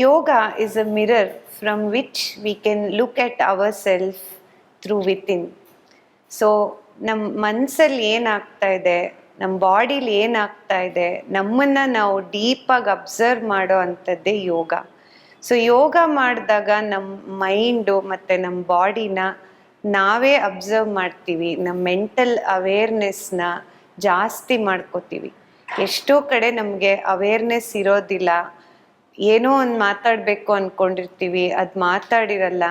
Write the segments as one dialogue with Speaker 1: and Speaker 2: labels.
Speaker 1: Yoga is a mirror from which we can look at ourselves through within. So ನಮ್ಮ ಮನಸ್ಸಲ್ಲಿ ಏನಾಗ್ತಾ ಇದೆ ನಮ್ಮ ಬಾಡಿಲಿ ಏನಾಗ್ತಾ ಇದೆ, ನಮ್ಮನ್ನ ನಾವು ಡೀಪಾಗಿ ಅಬ್ಸರ್ವ್ ಮಾಡೋ ಅಂಥದ್ದೇ ಯೋಗ. ಸೊ, ಯೋಗ ಮಾಡಿದಾಗ ನಮ್ಮ ಮೈಂಡು ಮತ್ತು ನಮ್ಮ ಬಾಡಿನ ನಾವೇ ಅಬ್ಸರ್ವ್ ಮಾಡ್ತೀವಿ. ನಮ್ಮ ಮೆಂಟಲ್ ಅವೇರ್ನೆಸ್ನ ಜಾಸ್ತಿ ಮಾಡ್ಕೋತೀವಿ. ಎಷ್ಟೋ ಕಡೆ ನಮಗೆ ಅವೇರ್ನೆಸ್ ಇರೋದಿಲ್ಲ. ಏನೋ ಒಂದು ಮಾತಾಡಬೇಕು ಅಂದ್ಕೊಂಡಿರ್ತೀವಿ ಅದು ಮಾತಾಡಿರಲ್ಲ.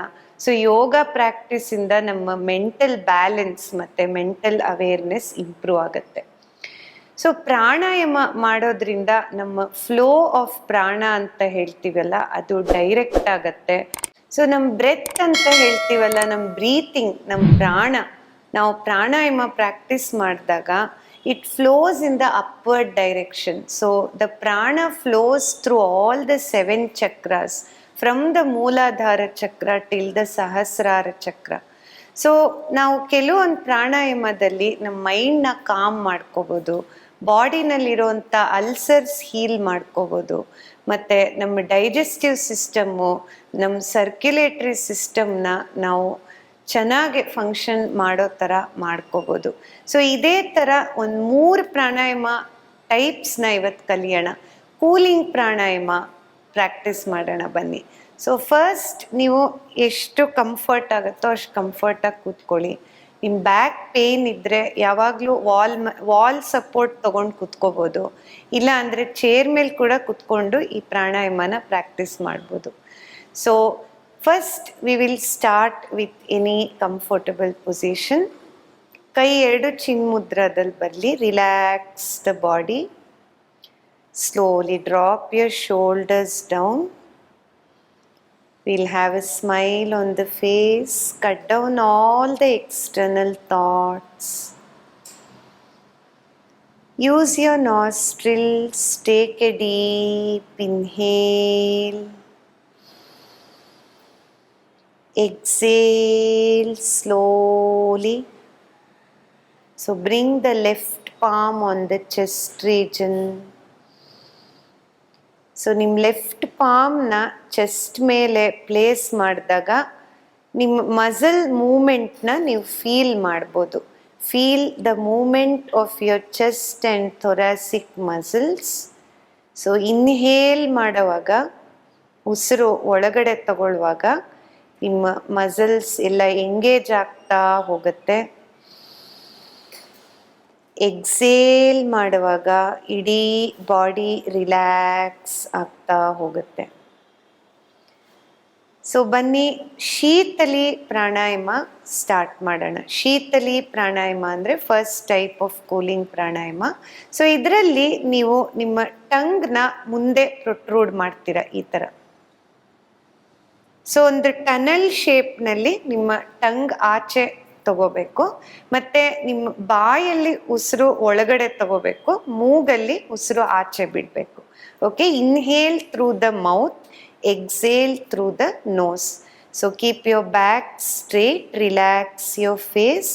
Speaker 1: ಸೊ ಯೋಗ ಪ್ರಾಕ್ಟೀಸಿಂದ ನಮ್ಮ ಮೆಂಟಲ್ ಬ್ಯಾಲೆನ್ಸ್ ಮತ್ತು ಮೆಂಟಲ್ ಅವೇರ್ನೆಸ್ ಇಂಪ್ರೂವ್ ಆಗುತ್ತೆ. ಸೊ ಪ್ರಾಣಾಯಾಮ ಮಾಡೋದ್ರಿಂದ ನಮ್ಮ ಫ್ಲೋ ಆಫ್ ಪ್ರಾಣ ಅಂತ ಹೇಳ್ತೀವಲ್ಲ, ಅದು ಡೈರೆಕ್ಟ್ ಆಗತ್ತೆ. ಸೊ ನಮ್ಮ ಬ್ರೆತ್ ಅಂತ ಹೇಳ್ತೀವಲ್ಲ ನಮ್ಮ ಬ್ರೀತಿಂಗ್ ನಮ್ಮ ಪ್ರಾಣ. ನಾವು ಪ್ರಾಣಾಯಾಮ ಪ್ರಾಕ್ಟೀಸ್ ಮಾಡಿದಾಗ it flows in the upward direction so the prana flows through all the seven chakras from the Muladhara chakra till the ಸಹಸ್ರಾರ ಚಕ್ರ ಸೊ ನಾವು ಕೆಲವೊಂದು ಪ್ರಾಣಾಯಾಮದಲ್ಲಿ ನಮ್ಮ ಮೈಂಡ್ನ ಕಾಮ್ ಮಾಡ್ಕೋಬೋದು. ಬಾಡಿನಲ್ಲಿರುವಂಥ ಅಲ್ಸರ್ಸ್ ಹೀಲ್ ಮಾಡ್ಕೋಬೋದು. ಮತ್ತು ನಮ್ಮ ಡೈಜೆಸ್ಟಿವ್ ಸಿಸ್ಟಮ್ಮು ನಮ್ಮ ಸರ್ಕ್ಯುಲೇಟ್ರಿ ಸಿಸ್ಟಮ್ನ ನಾವು ಚೆನ್ನಾಗಿ ಫಂಕ್ಷನ್ ಮಾಡೋ ಥರ ಮಾಡ್ಕೋಬೋದು. ಸೊ ಇದೇ ಥರ ಒಂದು ಮೂರು ಪ್ರಾಣಾಯಾಮ ಟೈಪ್ಸ್ನ ಇವತ್ತು ಕಲಿಯೋಣ. ಕೂಲಿಂಗ್ ಪ್ರಾಣಾಯಾಮ ಪ್ರಾಕ್ಟೀಸ್ ಮಾಡೋಣ ಬನ್ನಿ. ಸೊ ಫಸ್ಟ್ ನೀವು ಎಷ್ಟು ಕಂಫರ್ಟ್ ಆಗುತ್ತೋ ಅಷ್ಟು ಕಂಫರ್ಟಾಗಿ ಕೂತ್ಕೊಳ್ಳಿ. ನಿಮ್ಮ ಬ್ಯಾಕ್ ಪೇನ್ ಇದ್ದರೆ ಯಾವಾಗಲೂ ವಾಲ್ ವಾಲ್ ಸಪೋರ್ಟ್ ತೊಗೊಂಡು ಕೂತ್ಕೋಬೋದು. ಇಲ್ಲ ಅಂದರೆ ಚೇರ್ ಮೇಲೆ ಕೂಡ ಕೂತ್ಕೊಂಡು ಈ ಪ್ರಾಣಾಯಾಮನ ಪ್ರಾಕ್ಟೀಸ್ ಮಾಡ್ಬೋದು. So first we will start with any comfortable position ಕೈ ಎರಡು ಚಿನ್ಮುದ್ರದಲ್ಲಿ ಬರಲಿ relax the body slowly drop your shoulders down we'll have a smile on the face cut down all the external thoughts use your nostrils take a deep inhale Exhale slowly. So, bring the left palm on the chest region. So ನಿಮ್ಮ left ಪಾಮ್ನ chest ಮೇಲೆ place ಮಾಡಿದಾಗ ನಿಮ್ಮ muscle ಮೂಮೆಂಟ್ನ ನೀವು feel ಮಾಡ್ಬೋದು feel the movement of your chest and thoracic muscles so inhale ಮಾಡೋವಾಗ ಉಸಿರು ಒಳಗಡೆ ತಗೊಳ್ಳುವಾಗ ನಿಮ್ಮ ಮಸಲ್ಸ್ ಎಲ್ಲ ಎಂಗೇಜ್ ಆಗ್ತಾ ಹೋಗುತ್ತೆ. ಎಕ್ಸೇಲ್ ಮಾಡುವಾಗ ಇಡೀ ಬಾಡಿ ರಿಲ್ಯಾಕ್ಸ್ ಆಗ್ತಾ ಹೋಗುತ್ತೆ. ಸೊ ಬನ್ನಿ, ಶೀತಲಿ ಪ್ರಾಣಾಯಾಮ ಸ್ಟಾರ್ಟ್ ಮಾಡೋಣ. ಶೀತಲಿ ಪ್ರಾಣಾಯಾಮ ಅಂದರೆ first type of cooling pranayama. So ಇದರಲ್ಲಿ ನೀವು ನಿಮ್ಮ ಟಂಗ್ನ ಮುಂದೆ ಪ್ರೊಟ್ರೂಡ್ ಮಾಡ್ತೀರಾ ಈ ಥರ ಸೊ ಒಂದು ಟನಲ್ ಶೇಪ್ನಲ್ಲಿ ನಿಮ್ಮ ಟಂಗ್ ಆಚೆ ತಗೋಬೇಕು. ಮತ್ತೆ ನಿಮ್ಮ ಬಾಯಲ್ಲಿ ಉಸಿರು ಒಳಗಡೆ ತಗೋಬೇಕು. ಮೂಗಲ್ಲಿ ಉಸಿರು ಆಚೆ ಬಿಡಬೇಕು. Okay inhale through the mouth exhale through the nose so keep your back straight relax your face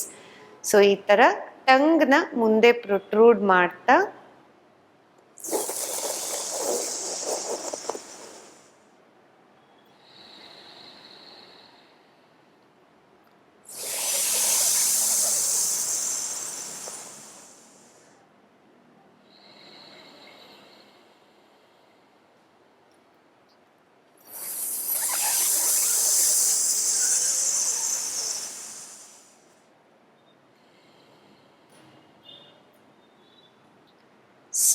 Speaker 1: so ಈ ಥರ ಟಂಗ್ನ ಮುಂದೆ ಪ್ರೊಟ್ರೂಡ್ ಮಾಡ್ತಾ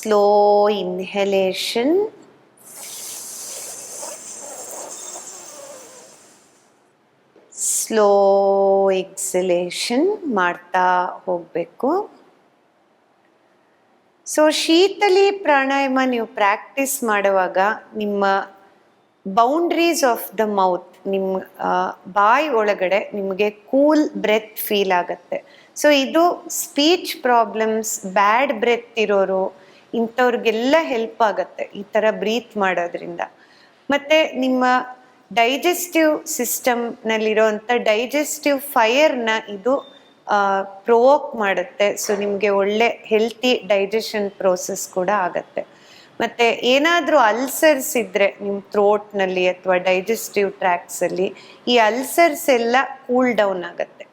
Speaker 1: slow inhalation. ಸ್ಲೋ ಎಕ್ಸಲೇಷನ್ ಮಾಡ್ತಾ ಹೋಗಬೇಕು. ಸೊ ಶೀತಲಿ ಪ್ರಾಣಾಯಾಮ ನೀವು ಪ್ರಾಕ್ಟೀಸ್ ಮಾಡುವಾಗ ನಿಮ್ಮ ಬೌಂಡ್ರೀಸ್ ಆಫ್ ದ ಮೌತ್ ನಿಮ್ಮ ಬಾಯಿ ಒಳಗಡೆ ನಿಮಗೆ ಕೂಲ್ ಬ್ರೆತ್ ಫೀಲ್ ಆಗುತ್ತೆ. ಸೊ ಇದು ಸ್ಪೀಚ್ ಪ್ರಾಬ್ಲಮ್ಸ್ ಬ್ಯಾಡ್ ಬ್ರೆತ್ ಇರೋರು ಇಂಥವ್ರಿಗೆಲ್ಲ ಹೆಲ್ಪ್ ಆಗುತ್ತೆ ಈ ಥರ ಬ್ರೀತ್ ಮಾಡೋದ್ರಿಂದ. ಮತ್ತು ನಿಮ್ಮ ಡೈಜೆಸ್ಟಿವ್ ಸಿಸ್ಟಮ್ನಲ್ಲಿರೋಂಥ ಡೈಜೆಸ್ಟಿವ್ ಫೈರ್ನ ಇದು ಪ್ರೊವೋಕ್ ಮಾಡುತ್ತೆ. ಸೊ ನಿಮಗೆ ಒಳ್ಳೆ ಹೆಲ್ತಿ ಡೈಜೆಷನ್ ಪ್ರೋಸೆಸ್ ಕೂಡ ಆಗತ್ತೆ. ಮತ್ತು ಏನಾದರೂ ಅಲ್ಸರ್ಸ್ ಇದ್ದರೆ ನಿಮ್ಮ ಥ್ರೋಟ್ನಲ್ಲಿ ಅಥವಾ ಡೈಜೆಸ್ಟಿವ್ ಟ್ರ್ಯಾಕ್ಸಲ್ಲಿ ಈ ಅಲ್ಸರ್ಸ್ ಎಲ್ಲ ಕೂಲ್ ಡೌನ್ ಆಗುತ್ತೆ.